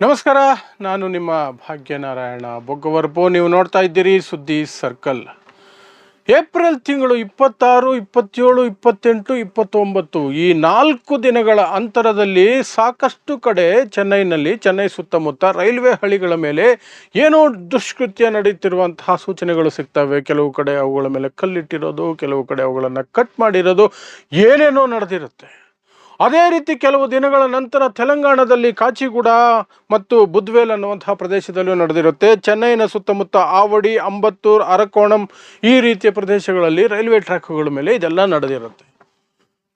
ನಮಸ್ಕಾರ, ನಾನು ನಿಮ್ಮ ಭಾಗ್ಯನಾರಾಯಣ ಬೊಗ್ಗವರ್ಬು ನೀವು ನೋಡ್ತಾ ಇದ್ದೀರಿ ಸುದ್ದಿ ಸರ್ಕಲ್. ಏಪ್ರಿಲ್ ತಿಂಗಳು ಇಪ್ಪತ್ತಾರು, ಇಪ್ಪತ್ತೇಳು, ಇಪ್ಪತ್ತೆಂಟು, ಇಪ್ಪತ್ತೊಂಬತ್ತು, ಈ ನಾಲ್ಕು ದಿನಗಳ ಅಂತರದಲ್ಲಿ ಸಾಕಷ್ಟು ಕಡೆ ಚೆನ್ನೈನಲ್ಲಿ, ಚೆನ್ನೈ ಸುತ್ತಮುತ್ತ ರೈಲ್ವೆ ಹಳಿಗಳ ಮೇಲೆ ಏನೋ ದುಷ್ಕೃತ್ಯ ನಡೆಯುತ್ತಿರುವಂತಹ ಸೂಚನೆಗಳು ಸಿಗ್ತವೆ. ಕೆಲವು ಕಡೆ ಅವುಗಳ ಮೇಲೆ ಕಲ್ಲಿಟ್ಟಿರೋದು, ಕೆಲವು ಕಡೆ ಅವುಗಳನ್ನು ಕಟ್ ಮಾಡಿರೋದು, ಏನೇನೋ ನಡೆದಿರುತ್ತೆ. ಅದೇ ರೀತಿ ಕೆಲವು ದಿನಗಳ ನಂತರ ತೆಲಂಗಾಣದಲ್ಲಿ ಕಾಚಿಗೂಡ ಮತ್ತು ಬುದ್ವೇಲ್ ಅನ್ನುವಂತಹ ಪ್ರದೇಶದಲ್ಲೂ ನಡೆದಿರುತ್ತೆ. ಚೆನ್ನೈನ ಸುತ್ತಮುತ್ತ ಆವಡಿ, ಅಂಬತ್ತೂರ್, ಅರಕೋಣಂ ಈ ರೀತಿಯ ಪ್ರದೇಶಗಳಲ್ಲಿ ರೈಲ್ವೆ ಟ್ರ್ಯಾಕ್ಗಳ ಮೇಲೆ ಇದೆಲ್ಲ ನಡೆದಿರುತ್ತೆ.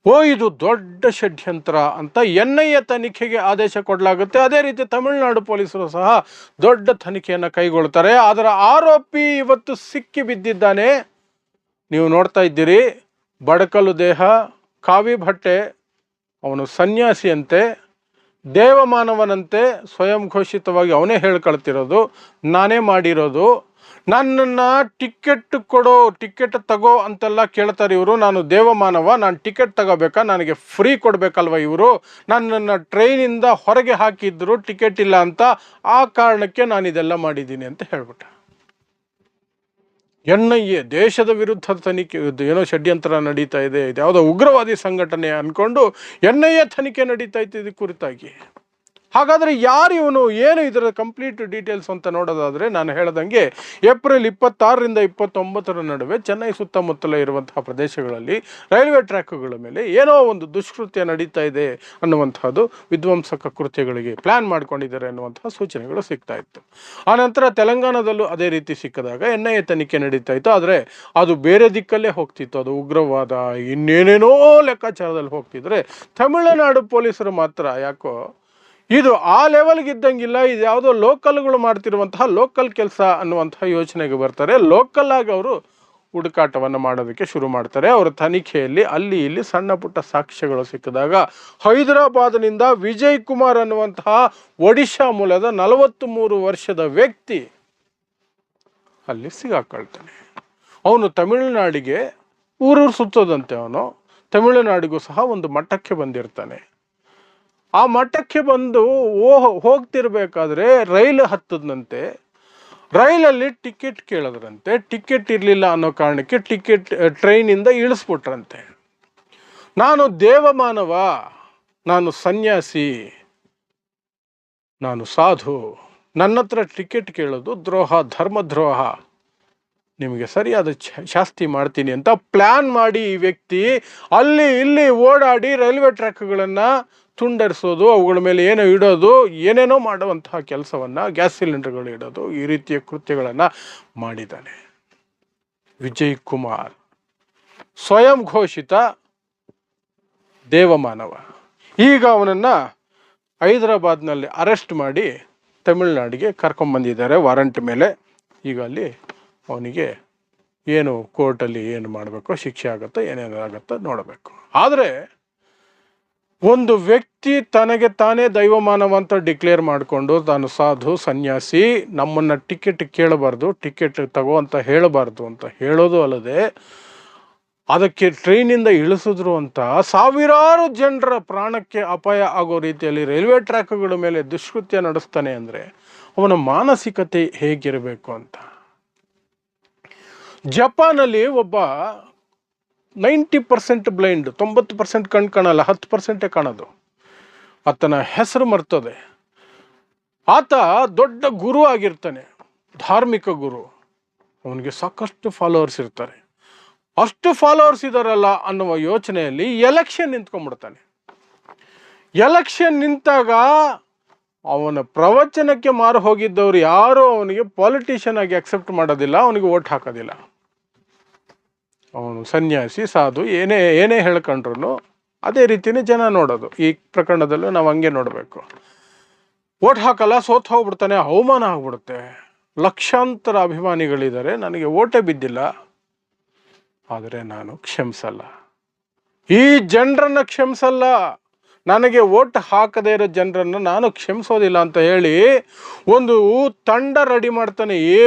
ಓ ಇದು ದೊಡ್ಡ ಷಡ್ಯಂತ್ರ ಅಂತ ಎನ್ ಐ ಎ ತನಿಖೆಗೆ ಆದೇಶ ಕೊಡಲಾಗುತ್ತೆ. ಅದೇ ರೀತಿ ತಮಿಳುನಾಡು ಪೊಲೀಸರು ಸಹ ದೊಡ್ಡ ತನಿಖೆಯನ್ನು ಕೈಗೊಳ್ತಾರೆ. ಅದರ ಆರೋಪಿ ಇವತ್ತು ಸಿಕ್ಕಿ ಬಿದ್ದಿದ್ದಾನೆ. ನೀವು ನೋಡ್ತಾ ಇದ್ದೀರಿ. ಬಡಕಲು ದೇಹ, ಕಾವಿ ಭಟ್ಟೆ ಅವನು ಸನ್ಯಾಸಿಯಂತೆ, ದೇವಮಾನವನಂತೆ ಸ್ವಯಂ ಘೋಷಿತವಾಗಿ ಅವನೇ ಹೇಳ್ಕೊಳ್ತಿರೋದು, ನಾನೇ ಮಾಡಿರೋದು. ನನ್ನನ್ನು ಟಿಕೆಟ್ ಕೊಡೋ, ಟಿಕೆಟ್ ತಗೋ ಅಂತೆಲ್ಲ ಕೇಳ್ತಾರೆ ಇವರು. ನಾನು ದೇವಮಾನವ, ನಾನು ಟಿಕೆಟ್ ತಗೋಬೇಕಾ? ನನಗೆ ಫ್ರೀ ಕೊಡಬೇಕಲ್ವ ಇವರು? ನನ್ನನ್ನು ಟ್ರೈನಿಂದ ಹೊರಗೆ ಹಾಕಿದ್ರು ಟಿಕೆಟ್ ಇಲ್ಲ ಅಂತ ಆ ಕಾರಣಕ್ಕೆ ನಾನು ಇದೆಲ್ಲ ಮಾಡಿದ್ದೀನಿ ಅಂತ ಹೇಳ್ಬಿಟ್ಟ. ಎನ್ ಐ ಎ ದೇಶದ ವಿರುದ್ಧ ತನಿಖೆ ಏನೋ ಷಡ್ಯಂತ್ರ ನಡೀತಾ ಇದೆ. ಯಾವುದೋ ಉಗ್ರವಾದಿ ಸಂಘಟನೆ ಅಂದ್ಕೊಂಡು ಎನ್ ಐ ಎ ತನಿಖೆ ನಡೀತಾ ಇತ್ತು. ಕುರಿತಾಗಿ ಹಾಗಾದರೆ ಯಾರು ಇವನು? ಏನು ಇದರ ಕಂಪ್ಲೀಟ್ ಡೀಟೇಲ್ಸ್ ಅಂತ ನೋಡೋದಾದರೆ ನಾನು ಹೇಳ್ದಂಗೆ ಏಪ್ರಿಲ್ ಇಪ್ಪತ್ತಾರರಿಂದ ಇಪ್ಪತ್ತೊಂಬತ್ತರ ನಡುವೆ ಚೆನ್ನೈ ಸುತ್ತಮುತ್ತಲ ಇರುವಂತಹ ಪ್ರದೇಶಗಳಲ್ಲಿ ರೈಲ್ವೆ ಟ್ರ್ಯಾಕ್ಗಳ ಮೇಲೆ ಏನೋ ಒಂದು ದುಷ್ಕೃತ್ಯ ನಡೀತಾ ಇದೆ ಅನ್ನುವಂಥದ್ದು ವಿಧ್ವಂಸಕ ಕೃತ್ಯಗಳಿಗೆ ಪ್ಲ್ಯಾನ್ ಮಾಡ್ಕೊಂಡಿದ್ದಾರೆ ಅನ್ನುವಂತಹ ಸೂಚನೆಗಳು ಸಿಗ್ತಾ ಇತ್ತು. ಆನಂತರ ತೆಲಂಗಾಣದಲ್ಲೂ ಅದೇ ರೀತಿ ಸಿಕ್ಕಿದಾಗ ಎನ್ ಐ ಎ ತನಿಖೆ ನಡೀತಾ ಇತ್ತು. ಆದರೆ ಅದು ಬೇರೆ ದಿಕ್ಕಲ್ಲೇ ಹೋಗ್ತಿತ್ತು. ಅದು ಉಗ್ರವಾದ ಇನ್ನೇನೇನೋ ಲೆಕ್ಕಾಚಾರದಲ್ಲಿ ಹೋಗ್ತಿದ್ರೆ ತಮಿಳುನಾಡು ಪೊಲೀಸರು ಮಾತ್ರ ಯಾಕೋ ಇದು ಆ ಲೆವೆಲ್ಗೆ ಇದ್ದಂಗಿಲ್ಲ ಇದು ಯಾವುದೋ ಲೋಕಲ್ಗಳು ಮಾಡ್ತಿರುವಂತಹ ಲೋಕಲ್ ಕೆಲಸ ಅನ್ನುವಂತಹ ಯೋಚನೆಗೆ ಬರ್ತಾರೆ. ಲೋಕಲ್ ಆಗಿ ಅವರು ಹುಡುಕಾಟವನ್ನು ಮಾಡೋದಕ್ಕೆ ಶುರು ಮಾಡ್ತಾರೆ. ಅವರ ತನಿಖೆಯಲ್ಲಿ ಅಲ್ಲಿ ಇಲ್ಲಿ ಸಣ್ಣ ಪುಟ್ಟ ಸಾಕ್ಷ್ಯಗಳು ಸಿಕ್ಕಿದಾಗ ಹೈದರಾಬಾದ್ನಿಂದ ವಿಜಯ್ ಕುಮಾರ್ ಅನ್ನುವಂತಹ ಒಡಿಶಾ ಮೂಲದ ನಲವತ್ತು ಮೂರು ವರ್ಷದ ವ್ಯಕ್ತಿ ಅಲ್ಲಿ ಸಿಗಾಕೊಳ್ತಾನೆ. ಅವನು ತಮಿಳುನಾಡಿಗೆ, ಊರೂರು ಸುತ್ತೋದಂತೆ ಅವನು, ತಮಿಳುನಾಡಿಗೂ ಸಹ ಒಂದು ಮಟ್ಟಕ್ಕೆ ಬಂದಿರ್ತಾನೆ. ಆ ಮಠಕ್ಕೆ ಬಂದು ಓ ಹೋಗ್ತಿರ್ಬೇಕಾದ್ರೆ ರೈಲು ಹತ್ತದಂತೆ ರೈಲಲ್ಲಿ ಟಿಕೆಟ್ ಕೇಳಿದ್ರಂತೆ. ಟಿಕೆಟ್ ಇರಲಿಲ್ಲ ಅನ್ನೋ ಕಾರಣಕ್ಕೆ ಟಿಕೆಟ್ ಟ್ರೈನಿಂದ ಇಳಿಸ್ಬಿಟ್ರಂತೆ. ನಾನು ದೇವಮಾನವ, ನಾನು ಸನ್ಯಾಸಿ, ನಾನು ಸಾಧು ನನ್ನ ಹತ್ರ ಟಿಕೆಟ್ ಕೇಳೋದು ದ್ರೋಹ, ಧರ್ಮದ್ರೋಹ. ನಿಮಗೆ ಸರಿಯಾದ ಶಾಸ್ತಿ ಮಾಡ್ತೀನಿ ಅಂತ ಪ್ಲ್ಯಾನ್ ಮಾಡಿ ಈ ವ್ಯಕ್ತಿ ಅಲ್ಲಿ ಇಲ್ಲಿ ಓಡಾಡಿ ರೈಲ್ವೆ ಟ್ರ್ಯಾಕ್ಗಳನ್ನು ತುಂಡರಿಸೋದು, ಅವುಗಳ ಮೇಲೆ ಏನೋ ಇಡೋದು, ಏನೇನೋ ಮಾಡುವಂತಹ ಕೆಲಸವನ್ನು ಗ್ಯಾಸ್ ಸಿಲಿಂಡರ್ಗಳು ಇಡೋದು ಈ ರೀತಿಯ ಕೃತ್ಯಗಳನ್ನು ಮಾಡಿದ್ದಾನೆ. ವಿಜಯ್ ಕುಮಾರ್. ಸ್ವಯಂ ಘೋಷಿತ ದೇವಮಾನವ. ಈಗ ಅವನನ್ನು ಹೈದರಾಬಾದ್ನಲ್ಲಿ ಅರೆಸ್ಟ್ ಮಾಡಿ ತಮಿಳುನಾಡಿಗೆ ಕರ್ಕೊಂಬಂದಿದ್ದಾರೆ ವಾರಂಟ್ ಮೇಲೆ. ಈಗ ಅಲ್ಲಿ ಅವನಿಗೆ ಏನು ಕೋರ್ಟಲ್ಲಿ ಏನು ಮಾಡಬೇಕೋ, ಶಿಕ್ಷೆ ಆಗುತ್ತೋ ಏನೇನು ಆಗುತ್ತೋ ನೋಡಬೇಕು. ಆದರೆ ಒಂದು ವ್ಯಕ್ತಿ ತನಗೆ ತಾನೇ ದೈವಮಾನವ ಅಂತ ಡಿಕ್ಲೇರ್ ಮಾಡಿಕೊಂಡು ತಾನು ಸಾಧು, ಸನ್ಯಾಸಿ, ನಮ್ಮನ್ನು ಟಿಕೆಟ್ ಕೇಳಬಾರ್ದು, ಟಿಕೆಟ್ ತಗೋ ಅಂತ ಹೇಳಬಾರ್ದು ಅಂತ ಹೇಳೋದು ಅಲ್ಲದೆ, ಅದಕ್ಕೆ ಟ್ರೈನಿಂದ ಇಳಿಸಿದ್ರು ಅಂತ ಸಾವಿರಾರು ಜನರ ಪ್ರಾಣಕ್ಕೆ ಅಪಾಯ ಆಗೋ ರೀತಿಯಲ್ಲಿ ರೈಲ್ವೆ ಟ್ರ್ಯಾಕ್ಗಳ ಮೇಲೆ ದುಷ್ಕೃತ್ಯ ನಡೆಸ್ತಾನೆ ಅಂದರೆ ಅವನ ಮಾನಸಿಕತೆ ಹೇಗಿರಬೇಕು ಅಂತ. ಜಪಾನಲ್ಲಿ ಒಬ್ಬ ನೈಂಟಿ ಪರ್ಸೆಂಟ್ ಬ್ಲೈಂಡ್, ತೊಂಬತ್ತು ಪರ್ಸೆಂಟ್ ಕಣ್ ಕಾಣಲ್ಲ, ಹತ್ತು ಪರ್ಸೆಂಟೇ ಕಾಣೋದು. ಆತನ ಹೆಸರು ಮರ್ತದೆ. ಆತ ದೊಡ್ಡ ಗುರು ಆಗಿರ್ತಾನೆ, ಧಾರ್ಮಿಕ ಗುರು. ಅವನಿಗೆ ಸಾಕಷ್ಟು ಫಾಲೋವರ್ಸ್ ಇರ್ತಾರೆ. ಅಷ್ಟು ಫಾಲೋವರ್ಸ್ ಇದಾರಲ್ಲ ಅನ್ನುವ ಯೋಚನೆಯಲ್ಲಿ ಎಲೆಕ್ಷನ್ ನಿಂತ್ಕೊಂಡ್ಬಿಡ್ತಾನೆ. ಎಲೆಕ್ಷನ್ ನಿಂತಾಗ ಅವನ ಪ್ರವಚನಕ್ಕೆ ಮಾರು ಹೋಗಿದ್ದವ್ರು ಯಾರೂ ಅವನಿಗೆ ಪಾಲಿಟಿಷಿಯನ್ ಆಗಿ ಅಕ್ಸೆಪ್ಟ್ ಮಾಡೋದಿಲ್ಲ, ಅವನಿಗೆ ಓಟ್ ಹಾಕೋದಿಲ್ಲ. ಅವನು ಸನ್ಯಾಸಿ, ಸಾಧು, ಏನೇ ಏನೇ ಹೇಳ್ಕೊಂಡ್ರು ಅದೇ ರೀತಿನೇ ಜನ ನೋಡೋದು. ಈ ಪ್ರಕರಣದಲ್ಲೂ ನಾವು ಹಂಗೆ ನೋಡಬೇಕು. ಓಟ್ ಹಾಕಲ್ಲ, ಸೋತ್ ಹೋಗ್ಬಿಡ್ತಾನೆ, ಅವಮಾನ ಆಗ್ಬಿಡುತ್ತೆ. ಲಕ್ಷಾಂತರ ಅಭಿಮಾನಿಗಳಿದ್ದಾರೆ, ನನಗೆ ಓಟೇ ಬಿದ್ದಿಲ್ಲ. ಆದರೆ ನಾನು ಕ್ಷಮಿಸಲ್ಲ. ಈ ಜನರನ್ನು ಕ್ಷಮಿಸಲ್ಲ. ನನಗೆ ಓಟ್ ಹಾಕದೇ ಇರೋ ಜನರನ್ನು ನಾನು ಕ್ಷಮಿಸೋದಿಲ್ಲ ಅಂತ ಹೇಳಿ ಒಂದು ತಂಡ ರೆಡಿ ಮಾಡ್ತಾನೆ. ಏ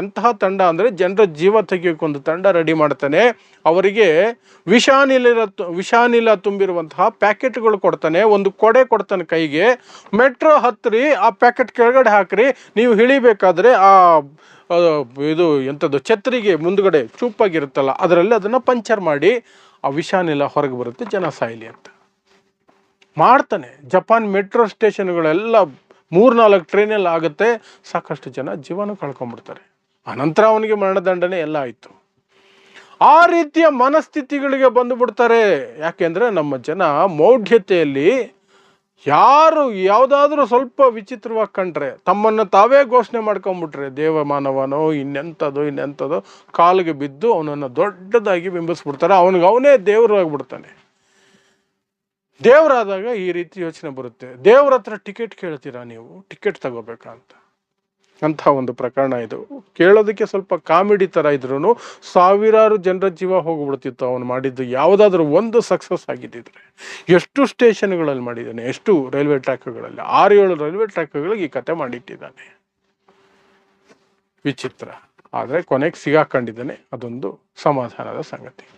ಎಂತಹ ತಂಡ ಅಂದರೆ ಜನರ ಜೀವ ತೆಗಿಯೋಕ್ಕೊಂದು ತಂಡ ರೆಡಿ ಮಾಡ್ತಾನೆ. ಅವರಿಗೆ ವಿಷಾನಿಲ ವಿಷಾನಿಲ ತುಂಬಿರುವಂತಹ ಪ್ಯಾಕೆಟ್ಗಳು ಕೊಡ್ತಾನೆ. ಒಂದು ಕೊಡೆ ಕೊಡ್ತಾನೆ ಕೈಗೆ. ಮೆಟ್ರೋ ಹತ್ತಿರಿ ಆ ಪ್ಯಾಕೆಟ್ ಕೆಳಗಡೆ ಹಾಕ್ರಿ. ನೀವು ಇಳಿಬೇಕಾದ್ರೆ ಆ ಆ, ಇದು ಎಂಥದ್ದು ಛತ್ರಿಗೆ ಮುಂದ್ಗಡೆ ಚೂಪಾಗಿರುತ್ತಲ್ಲ ಅದರಲ್ಲಿ ಅದನ್ನು ಪಂಚರ್ ಮಾಡಿ ಆ ವಿಷಾನಿಲ ಹೊರಗೆ ಬರುತ್ತೆ ಜನ ಸಾಯಿಲಿ ಅಂತ. ಮಾಡ್ತಾನೆ. ಜಪಾನ್ ಮೆಟ್ರೋ ಸ್ಟೇಷನ್ಗಳೆಲ್ಲ ಮೂರ್ನಾಲ್ಕು ಟ್ರೈನಲ್ಲಿ ಆಗುತ್ತೆ. ಸಾಕಷ್ಟು ಜನ ಜೀವನ ಕಳ್ಕೊಂಡ್ಬಿಡ್ತಾರೆ. ಅನಂತರ ಅವನಿಗೆ ಮರಣದಂಡನೆ ಎಲ್ಲ ಆಯಿತು. ಆ ರೀತಿಯ ಮನಸ್ಥಿತಿಗಳಿಗೆ ಬಂದುಬಿಡ್ತಾರೆ. ಯಾಕೆಂದರೆ ನಮ್ಮ ಜನ ಮೌಢ್ಯತೆಯಲ್ಲಿ ಯಾರು ಯಾವುದಾದ್ರೂ ಸ್ವಲ್ಪ ವಿಚಿತ್ರವಾಗಿ ಕಂಡ್ರೆ, ತಮ್ಮನ್ನು ತಾವೇ ಘೋಷಣೆ ಮಾಡ್ಕೊಂಬಿಟ್ರೆ ದೇವ ಮಾನವನೋ, ಇನ್ನೆಂಥದೋ ಇನ್ನೆಂಥದೋ, ಕಾಲಿಗೆ ಬಿದ್ದು ಅವನನ್ನು ದೊಡ್ಡದಾಗಿ ಬಿಂಬಿಸ್ಬಿಡ್ತಾರೆ. ಅವನಿಗೆ ಅವನೇ ದೇವರಾಗ್ಬಿಡ್ತಾನೆ. ದೇವರಾದಾಗ ಈ ರೀತಿ ಯೋಚನೆ ಬರುತ್ತೆ. ದೇವ್ರ ಹತ್ರ ಟಿಕೆಟ್ ಕೇಳ್ತೀರಾ ನೀವು? ಟಿಕೆಟ್ ತಗೋಬೇಕಂತ. ಅಂತ ಒಂದು ಪ್ರಕರಣ ಇದು. ಕೇಳೋದಕ್ಕೆ ಸ್ವಲ್ಪ ಕಾಮಿಡಿ ಥರ ಇದ್ರೂ ಸಾವಿರಾರು ಜನರ ಜೀವ ಹೋಗ್ಬಿಡ್ತಿತ್ತು ಅವನು ಮಾಡಿದ್ದು. ಯಾವುದಾದ್ರೂ ಒಂದು ಸಕ್ಸಸ್ ಆಗಿದ್ದಿದ್ರೆ. ಎಷ್ಟು ಸ್ಟೇಷನ್ಗಳಲ್ಲಿ ಮಾಡಿದ್ದಾನೆ? ಎಷ್ಟು ರೈಲ್ವೆ ಟ್ರ್ಯಾಕ್ಗಳಲ್ಲಿ ಆರು ಏಳು ರೈಲ್ವೆ ಟ್ರ್ಯಾಕ್ಗಳಿಗೆ ಈ ಕತೆ ಮಾಡಿಟ್ಟಿದ್ದಾನೆ. ವಿಚಿತ್ರ. ಆದರೆ ಕೊನೆಗೆ ಸಿಗಾಕೊಂಡಿದ್ದಾನೆ. ಅದೊಂದು ಸಮಾಧಾನದ ಸಂಗತಿ.